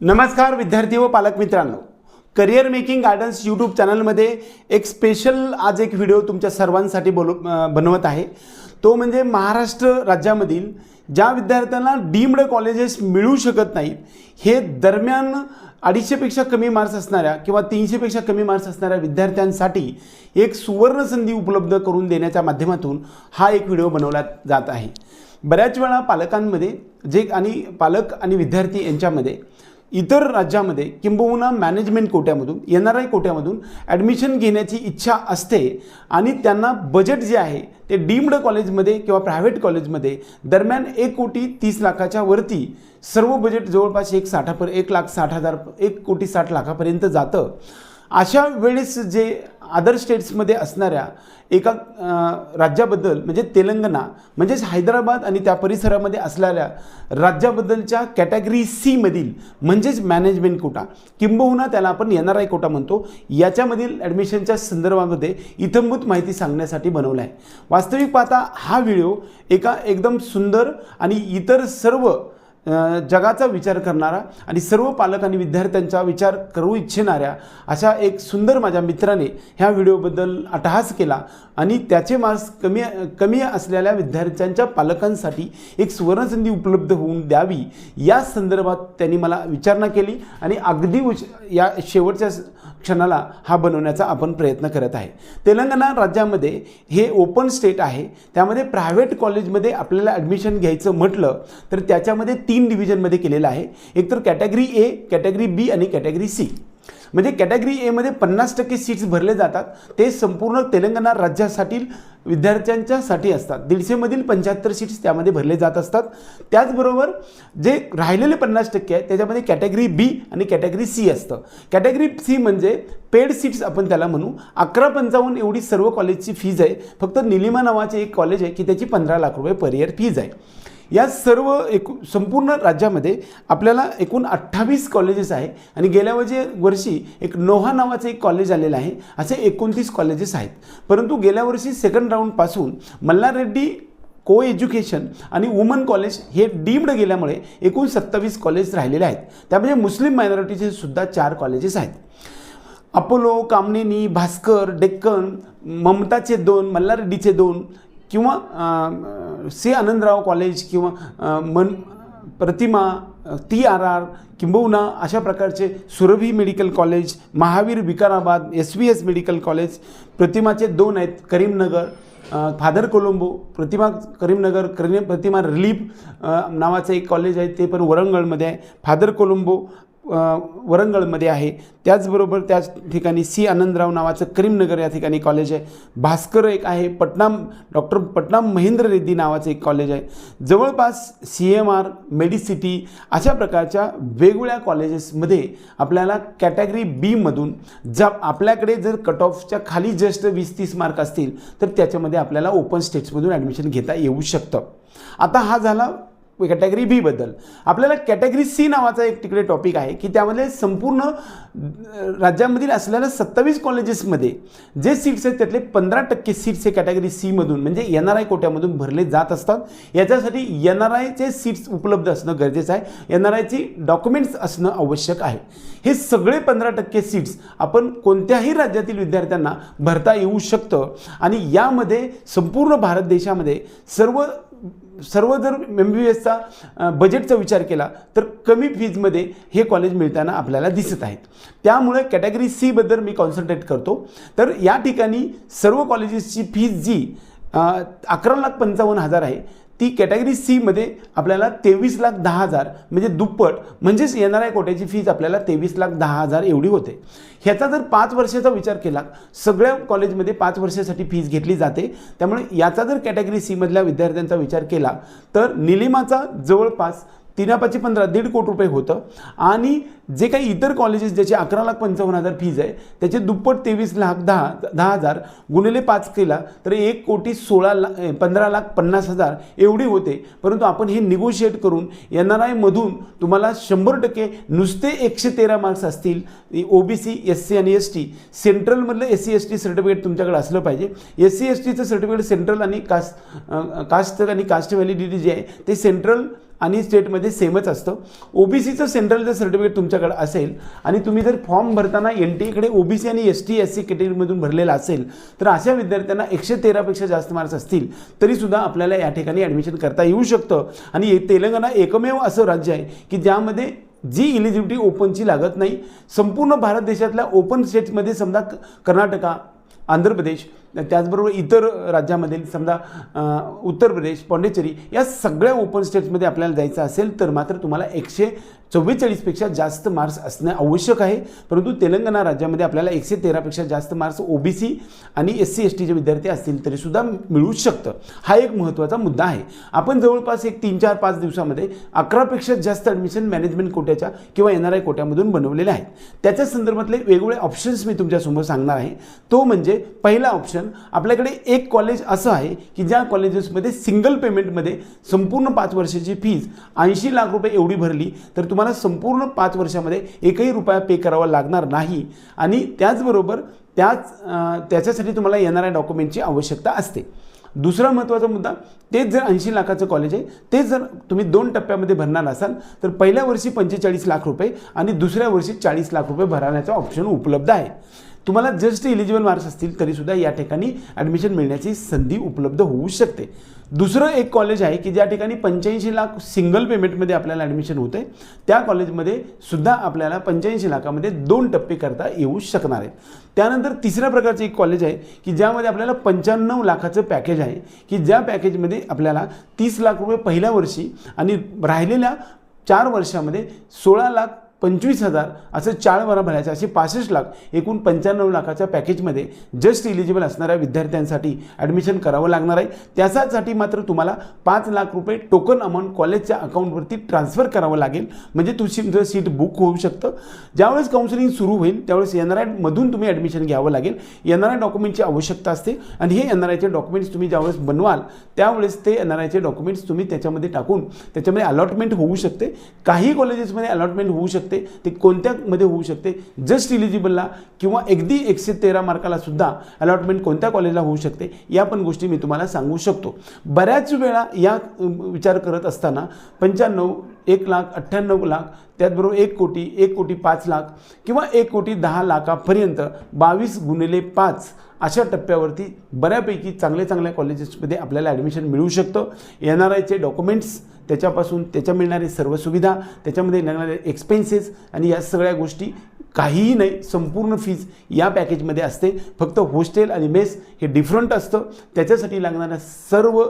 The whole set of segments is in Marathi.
नमस्कार विद्यार्थी व पालक मित्रांनो. करिअर मेकिंग गार्डन्स यूट्यूब चॅनलमध्ये एक स्पेशल आज एक व्हिडिओ तुमच्या सर्वांसाठी बोलू बनवत आहे. तो म्हणजे महाराष्ट्र राज्यामधील ज्या विद्यार्थ्यांना डीम्ड कॉलेजेस मिळू शकत नाहीत हे दरम्यान अडीचशेपेक्षा कमी मार्क्स असणाऱ्या किंवा तीनशेपेक्षा कमी मार्क्स असणाऱ्या विद्यार्थ्यांसाठी एक सुवर्ण संधी उपलब्ध करून देण्याच्या माध्यमातून हा एक व्हिडिओ बनवला जात आहे. बऱ्याच वेळा पालकांमध्ये जे आणि पालक आणि विद्यार्थी यांच्यामध्ये इतर राज्यामध्ये किंबहुना मॅनेजमेंट कोट्यामधून एन आर आय कोट्यामधून ॲडमिशन घेण्याची इच्छा असते आणि त्यांना बजेट जे आहे ते डीम्ड कॉलेजमध्ये किंवा प्रायव्हेट कॉलेजमध्ये दरम्यान एक कोटी तीस लाखाच्या वरती सर्व बजेट जवळपास एक साठापर एक लाख साठ हजार एक कोटी साठ लाखापर्यंत जातं. अशा वेळेस जे अदर स्टेट्समध्ये असणाऱ्या एका राज्याबद्दल म्हणजे तेलंगणा म्हणजेच हैदराबाद आणि त्या परिसरामध्ये असलेल्या राज्याबद्दलच्या कॅटेगरी सीमधील म्हणजेच मॅनेजमेंट कोटा किंबहुना त्याला आपण एन आर आय कोटा म्हणतो. याच्यामधील ॲडमिशनच्या संदर्भामध्ये इथंभूत माहिती सांगण्यासाठी बनवला आहे वास्तविक पाहता हा व्हिडिओ एका एकदम सुंदर आणि इतर सर्व जगाचा विचार करणारा आणि सर्व पालक आणि विद्यार्थ्यांचा विचार करू इच्छिणाऱ्या अशा एक सुंदर माझ्या मित्राने ह्या व्हिडिओबद्दल अटहास केला आणि त्याचे मार्क्स कमी कमी असलेल्या विद्यार्थ्यांच्या पालकांसाठी एक सुवर्णसंधी उपलब्ध होऊन द्यावी या संदर्भात त्यांनी मला विचारणा केली आणि अगदी उश या शेवटच्या क्षणाला हा बनवण्याचा आपण प्रयत्न करत आहे. तेलंगणा राज्यामध्ये हे ओपन स्टेट आहे त्यामध्ये प्रायव्हेट कॉलेजमध्ये आपल्याला ॲडमिशन घ्यायचं म्हटलं तर त्याच्यामध्ये तीन डिव्हिजनमध्ये केलेलं आहे. एक तर कॅटेगरी ए कॅटेगरी बी आणि कॅटेगरी सी म्हणजे कॅटेगरी एमध्ये पन्नास टक्के सीट्स भरले जातात. ते संपूर्ण तेलंगणा राज्यासाठी विद्यार्थ्यांच्यासाठी असतात. दीडशेमधील पंच्याहत्तर सीट्स त्यामध्ये भरले जात असतात. त्याचबरोबर जे राहिलेले पन्नास टक्के आहे त्याच्यामध्ये कॅटेगरी बी आणि कॅटेगरी सी असतं. कॅटेगरी सी म्हणजे पेड सीट्स आपण त्याला म्हणू. अकरा पंचावन्न एवढी सर्व कॉलेजची फीज आहे. फक्त निलिमा नावाचे एक कॉलेज आहे की त्याची पंधरा लाख रुपये पर इयर फीज आहे. या सर्व एकू संपूर्ण राज्यामध्ये आपल्याला एकूण अठ्ठावीस कॉलेजेस आहे. आणि गेल्या वर्षी वर्षी एक नोहा नावाचं एक कॉलेज आलेलं आहे. असे एकोणतीस कॉलेजेस आहेत. परंतु गेल्या वर्षी सेकंड राऊंडपासून मल्लारेड्डी को एज्युकेशन आणि वुमन कॉलेज हे डीम्ड गेल्यामुळे एकूण सत्तावीस कॉलेज राहिलेले आहेत. त्यामध्ये मुस्लिम मायनॉरिटीचे सुद्धा चार कॉलेजेस आहेत. अपोलो कामनेनी भास्कर डेक्कन ममताचे दोन मल्लारेड्डीचे दोन किंवा सी आनंदराव कॉलेज किंवा मन प्रतिमा टी आर आर किंबहुना अशा प्रकारचे Surabhi medical college Mahavir Vikarabad S V S medical college प्रतिमाचे दोन आहेत Karimnagar father Colombo Pratima Karimnagar Karim Pratima relief नावाचं एक कॉलेज आहे ते पण वरंगळमध्ये आहे. फादर कोलंबो वरंगळमध्ये आहे. त्याचबरोबर त्याच ठिकाणी सी आनंदराव नावाचं करीमनगर या ठिकाणी कॉलेज आहे. भास्कर एक आहे पटनाम डॉक्टर पटनाम महेंद्र रेड्डी नावाचं एक कॉलेज आहे. जवळपास सी एम आर मेडिसिटी अशा प्रकारच्या वेगवेगळ्या कॉलेजेसमध्ये आपल्याला कॅटेगरी बीमधून ज्या आपल्याकडे जर कट ऑफच्या खाली जस्ट वीस तीस मार्क असतील तर त्याच्यामध्ये आपल्याला ओपन स्टेट्समधून ॲडमिशन घेता येऊ शकतं. आता हा झाला कॅटेगरी बीबद्दल आपल्याला कॅटेगरी सी नावाचा एक तिकडे टॉपिक आहे की त्यामध्ये संपूर्ण राज्यामधील असलेल्या सत्तावीस कॉलेजेसमध्ये जे सीट्स आहेत त्यातले पंधरा टक्के सीट्स हे कॅटेगरी सीमधून म्हणजे एन आर आय कोट्यामधून भरले जात असतात. याच्यासाठी एन आर आयचे सीट्स उपलब्ध असणं गरजेचं आहे. एन आर आयची डॉक्युमेंट्स असणं आवश्यक आहे. हे सगळे पंधरा टक्के सीट्स आपण कोणत्याही राज्यातील विद्यार्थ्यांना भरता येऊ शकतं. आणि यामध्ये संपूर्ण भारत देशामध्ये सर्व सर्व जर एम बी बी एसचा बजेटचा विचार केला तर कमी फीजमध्ये हे कॉलेज मिळताना आपल्याला दिसत आहेत. त्यामुळे कॅटेगरी सीबद्दल मी कॉन्सन्ट्रेट करतो. तर या ठिकाणी सर्व कॉलेजेसची फीज जी अकरा लाख पंचावन्न हजार आहे ती कॅटेगरी सीमध्ये आपल्याला तेवीस लाख दहा हजार म्हणजे दुप्पट म्हणजेच एन आर आय कोट्याची फीज आपल्याला तेवीस लाख दहा हजार एवढी होते. ह्याचा जर पाच वर्षाचा विचार केला सगळ्या कॉलेजमध्ये पाच वर्षासाठी फीज घेतली जाते. त्यामुळे याचा जर कॅटेगरी सीमधल्या विद्यार्थ्यांचा विचार केला तर निलिमाचा जवळपास तिनापाची पंधरा दीड कोटी रुपये होतं. आणि जे काही इतर कॉलेजेस ज्याचे अकरा लाख पंचावन्न हजार फीज आहे त्याचे दुप्पट तेवीस लाख दहा दहा हजार गुणिले पाच केला तर एक कोटी सोळा लाख पंधरा लाख पन्नास हजार एवढी होते. परंतु आपण हे निगोशिएट करून एन आर आयमधून तुम्हाला शंभर टक्के नुसते एकशे तेरा मार्क्स असतील. O B C S C आणि S T सेंट्रलमधलं S C S T certificate तुमच्याकडे असलं पाहिजे. एस सी एस टीचं सर्टिफिकेट सेंट्रल आणि कास्ट कास्ट आणि कास्ट व्हॅलिडिटी जे आहे ते सेंट्रल आणि स्टेटमध्ये सेमच असतं. ओबीसीचं सेंट्रल जर सर्टिफिकेट तुमच्याकडे असेल आणि तुम्ही जर फॉर्म भरताना एन टी एकडे ओबीसी आणि एस टी एस सी कॅटेगरीमधून भरलेला असेल तर अशा विद्यार्थ्यांना एकशे तेरापेक्षा जास्त मार्क्स असतील तरीसुद्धा आपल्याला या ठिकाणी ॲडमिशन करता येऊ शकतं. आणि तेलंगणा एकमेव असं राज्य आहे की ज्यामध्ये जी इलिजिबिलिटी ओपनची लागत नाही संपूर्ण भारत देशातल्या ओपन स्टेट्समध्ये समजा क- कर्नाटका आंध्र प्रदेश त्याचबरोबर इतर राज्यामधील समजा उत्तर प्रदेश पाँडेचेरी या सगळ्या ओपन स्टेट्समध्ये आपल्याला जायचं असेल तर मात्र तुम्हाला एकशे चव्वेचाळीसपेक्षा जास्त मार्क्स असणे आवश्यक आहे. परंतु तेलंगणा राज्यामध्ये आपल्याला एकशे तेरापेक्षा जास्त मार्क्स ओबीसी आणि एस सी एस टीचे विद्यार्थी असतील तरीसुद्धा मिळू शकतं. हा एक महत्त्वाचा मुद्दा आहे. आपण जवळपास एक तीन चार पाच दिवसामध्ये अकरापेक्षा जास्त ॲडमिशन मॅनेजमेंट कोट्याच्या किंवा एन आर आय कोट्यामधून बनवलेले आहेत. त्याच्या संदर्भातले वेगवेगळे ऑप्शन्स मी तुमच्यासमोर सांगणार आहे. तो म्हणजे पहिला ऑप्शन आपल्याकडे एक कॉलेज असं आहे की ज्या कॉलेजेसमध्ये सिंगल पेमेंटमध्ये संपूर्ण पाच वर्षाची फीज ऐंशी लाख रुपये एवढी भरली तर तुम्हाला संपूर्ण पाच वर्षामध्ये एकही रुपया पे करावा लागणार नाही. आणि त्याचबरोबर त्याच त्याच्यासाठी तुम्हाला येणाऱ्या डॉक्युमेंटची आवश्यकता असते. दुसरा महत्त्वाचा मुद्दा तेच जर ऐंशी लाखाचं कॉलेज आहे तेच जर तुम्ही दोन टप्प्यामध्ये भरणार असाल तर पहिल्या वर्षी पंचेचाळीस लाख रुपये आणि दुसऱ्या वर्षी चाळीस लाख रुपये भरण्याचा ऑप्शन उपलब्ध आहे. तुम्हाला जस्ट इलिजिबल मार्क्स असतील तरीसुद्धा या ठिकाणी ॲडमिशन मिळण्याची संधी उपलब्ध होऊ शकते. दुसरं एक कॉलेज आहे की ज्या ठिकाणी पंच्याऐंशी लाख सिंगल पेमेंटमध्ये आपल्याला ॲडमिशन होतं आहे त्या कॉलेजमध्ये सुद्धा आपल्याला पंच्याऐंशी लाखामध्ये दोन टप्पे करता येऊ शकणार आहेत. त्यानंतर तिसऱ्या प्रकारचं एक कॉलेज आहे की ज्यामध्ये आपल्याला पंच्याण्णव लाखाचं पॅकेज आहे की ज्या पॅकेजमध्ये आपल्याला तीस लाख रुपये पहिल्या वर्षी आणि राहिलेल्या चार वर्षामध्ये सोळा लाख पंचवीस हजार असं चार वरा भरायचं असे पासष्ट लाख एकूण पंच्याण्णव लाखाच्या पॅकेजमध्ये जस्ट इलिजिबल असणाऱ्या विद्यार्थ्यांसाठी ॲडमिशन करावं लागणार आहे. त्याच्यासाठी मात्र तुम्हाला पाच लाख रुपये टोकन अमाऊंट कॉलेजच्या अकाउंटवरती ट्रान्सफर करावं लागेल. म्हणजे तुमचं सीट बुक होऊ शकतं. ज्यावेळेस काउन्सिलिंग सुरू होईल त्यावेळेस एन आर आयमधून तुम्ही ॲडमिशन घ्यावं लागेल. एन आर आय डॉक्युमेंटची आवश्यकता असते आणि हे एन आर आयचे डॉक्युमेंट्स तुम्ही ज्यावेळेस बनवाल त्यावेळेस ते एन आर आयचे डॉक्युमेंट्स तुम्ही त्याच्यामध्ये टाकून त्याच्यामध्ये अलॉटमेंट होऊ शकते. काही कॉलेजेसमध्ये अलॉटमेंट होऊ शकते. ते कोणत्यामध्ये होऊ शकते? जस्ट इलिजिबलला किंवा अगदी एकशे तेरा मार्काला सुद्धा अलॉटमेंट कोणत्या कॉलेजला होऊ शकते? या पण गोष्टी मी तुम्हाला सांगू शकतो. बऱ्याच वेळा या विचार करत असताना पंच्याण्णव एक लाख अठ्ठ्याण्णव लाख त्याचबरोबर एक कोटी एक कोटी पाच लाख किंवा एक कोटी दहा लाखापर्यंत बावीस गुणिले पाच अशा टप्प्यावरती बऱ्यापैकी चांगल्या चांगल्या कॉलेजेसमध्ये आपल्याला ॲडमिशन मिळू शकतं. एन आर आयचे डॉक्युमेंट्स त्याच्यापासून त्याच्या मिळणाऱ्या सर्व सुविधा त्याच्यामध्ये लागणारे एक्सपेन्सेस आणि या सगळ्या गोष्टी काहीही नाही संपूर्ण फीज या पॅकेजमध्ये असते. फक्त हॉस्टेल आणि मेस हे डिफरंट असतं. त्याच्यासाठी लागणाऱ्या सर्व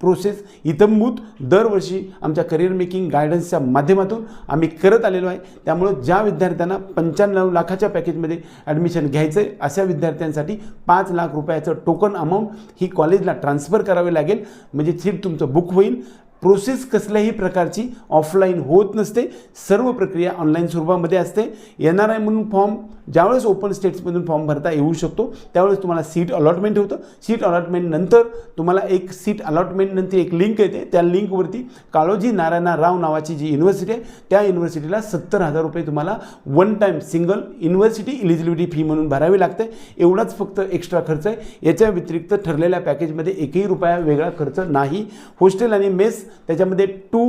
प्रोसेस इतंभूत दरवर्षी आमच्या करिअर मेकिंग गायडन्सच्या माध्यमातून आम्ही करत आलेलो आहे. त्यामुळं ज्या विद्यार्थ्यांना पंच्याण्णव लाखाच्या पॅकेजमध्ये ॲडमिशन घ्यायचं आहे अशा विद्यार्थ्यांसाठी पाच लाख रुपयाचं टोकन अमाऊंट ही कॉलेजला ट्रान्सफर करावे लागेल. म्हणजे सीट तुमचं बुक होईल. प्रोसेस कसल्याही प्रकारची ऑफलाईन होत नसते. सर्व प्रक्रिया ऑनलाईन स्वरूपामध्ये असते. एन आर आय म्हणून फॉर्म ज्यावेळेस ओपन स्टेट्समधून फॉर्म भरता येऊ शकतो त्यावेळेस तुम्हाला सीट अलॉटमेंट होतं. सीट अलॉटमेंट नंतर तुम्हाला एक सीट अलॉटमेंट नंतर एक लिंक येते. त्या लिंकवरती काळोजी नारायणा राव नावाची जी युनिव्हर्सिटी आहे त्या युनिव्हर्सिटीला सत्तर हजार रुपये तुम्हाला one time single university eligibility fee म्हणून भरावी लागते. एवढाच फक्त एक्स्ट्रा खर्च आहे. याच्या व्यतिरिक्त ठरलेल्या पॅकेजमध्ये एकही रुपया वेगळा खर्च नाही. हॉस्टेल आणि मेस त्याच्यामध्ये two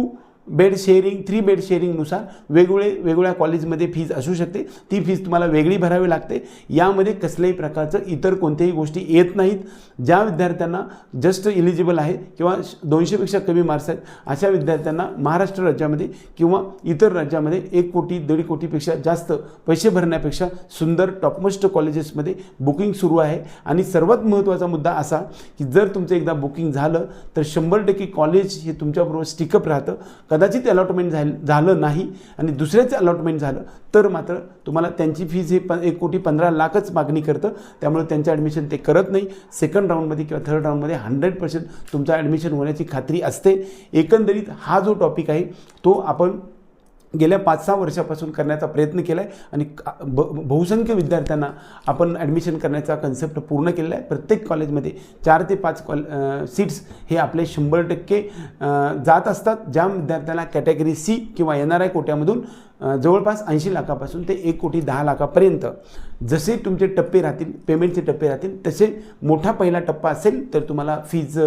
bed sharing three bed शेअरिंगनुसार वेगवेगळे वेगवेगळ्या कॉलेजमध्ये फीज असू शकते. ती फीज तुम्हाला वेगळी भरावी लागते. यामध्ये कसल्याही प्रकारचं इतर कोणत्याही गोष्टी येत नाहीत. ज्या विद्यार्थ्यांना जस्ट इलिजिबल आहे किंवा दोनशेपेक्षा कमी मार्क्स आहेत अशा विद्यार्थ्यांना महाराष्ट्र राज्यामध्ये किंवा इतर राज्यामध्ये एक कोटी दीड कोटीपेक्षा जास्त पैसे भरण्यापेक्षा सुंदर टॉपमोस्ट कॉलेजेसमध्ये बुकिंग सुरू आहे. आणि सर्वात महत्त्वाचा मुद्दा असा की जर तुमचं एकदा बुकिंग झालं तर शंभर टक्के कॉलेज हे तुमच्याबरोबर स्टिकअप राहतं. कदाचित अलॉटमेंट झालं झालं नाही आणि दुसऱ्याचं अलॉटमेंट झालं तर मात्र तुम्हाला त्यांची फीज हे प एक कोटी पंधरा लाखच मागणी करतं. त्यामुळे त्यांचं ॲडमिशन ते करत नाही. सेकंड राऊंडमध्ये किंवा थर्ड राऊंडमध्ये हंड्रेड पर्सेंट तुमचं ॲडमिशन होण्याची खात्री असते. एकंदरीत हा जो टॉपिक आहे तो आपण गेल्या पाच सहा वर्षापासून करण्याचा प्रयत्न केला आहे आणि ब बहुसंख्य विद्यार्थ्यांना आपण ॲडमिशन करण्याचा कन्सेप्ट पूर्ण केलेला आहे. प्रत्येक कॉलेजमध्ये चार ते पाच कॉल सीट्स हे आपले शंभर टक्के जात असतात. ज्या विद्यार्थ्याला कॅटेगरी सी किंवा एन आर आय कोट्यामधून जवळपास ऐंशी लाखापासून ते एक कोटी दहा लाखापर्यंत जसे तुमचे टप्पे राहतील पेमेंटचे टप्पे राहतील तसे मोठा पहिला टप्पा असेल तर तुम्हाला फीज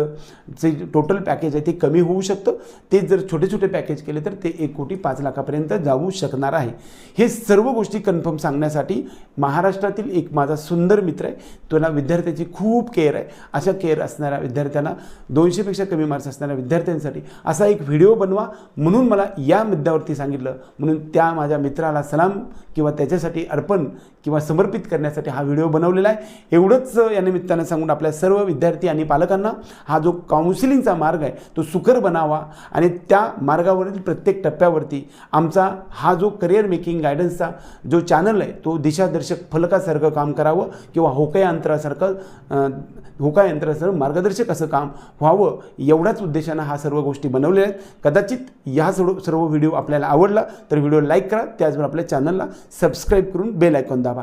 जे टोटल पॅकेज आहे ते कमी होऊ शकतं. ते जर छोटे छोटे पॅकेज केले तर ते एक कोटी पाच लाखापर्यंत जाऊ शकणार आहे. हे सर्व गोष्टी कन्फर्म सांगण्यासाठी महाराष्ट्रातील एक माझा सुंदर मित्र आहे. त्याला विद्यार्थ्याची खूप केअर आहे. अशा केअर असणाऱ्या विद्यार्थ्यांना दोनशेपेक्षा कमी मार्क्स असणाऱ्या विद्यार्थ्यांसाठी असा एक व्हिडिओ बनवा. म्हणून मला या मुद्द्यावरती सांगितलं. म्हणून त्या माझ्या मित्राला सलाम किंवा त्याच्यासाठी अर्पण किंवा समर्पित करण्यासाठी हा व्हिडिओ बनवलेला आहे. एवढंच या निमित्तानं सांगून आपल्या सर्व विद्यार्थी आणि पालकांना हा जो काउन्सिलिंगचा मार्ग आहे तो सुकर बनावा आणि त्या मार्गावरील प्रत्येक टप्प्यावरती आमचा हा जो करिअर मेकिंग गायडन्सचा जो चॅनल आहे तो दिशादर्शक फलकासारखं काम करावं किंवा होका यंत्रासारखं होका यंत्रासारखं मार्गदर्शक असं काम व्हावं एवढ्याच उद्देशानं हा सर्व गोष्टी बनवलेल्या आहेत. कदाचित या सर्व सर्व व्हिडिओ आपल्याला आवडला तर व्हिडिओ लाईक करा त्याचबरोबर आपल्या चॅनलला सबस्क्राईब करून बेल आयकॉन दाबा.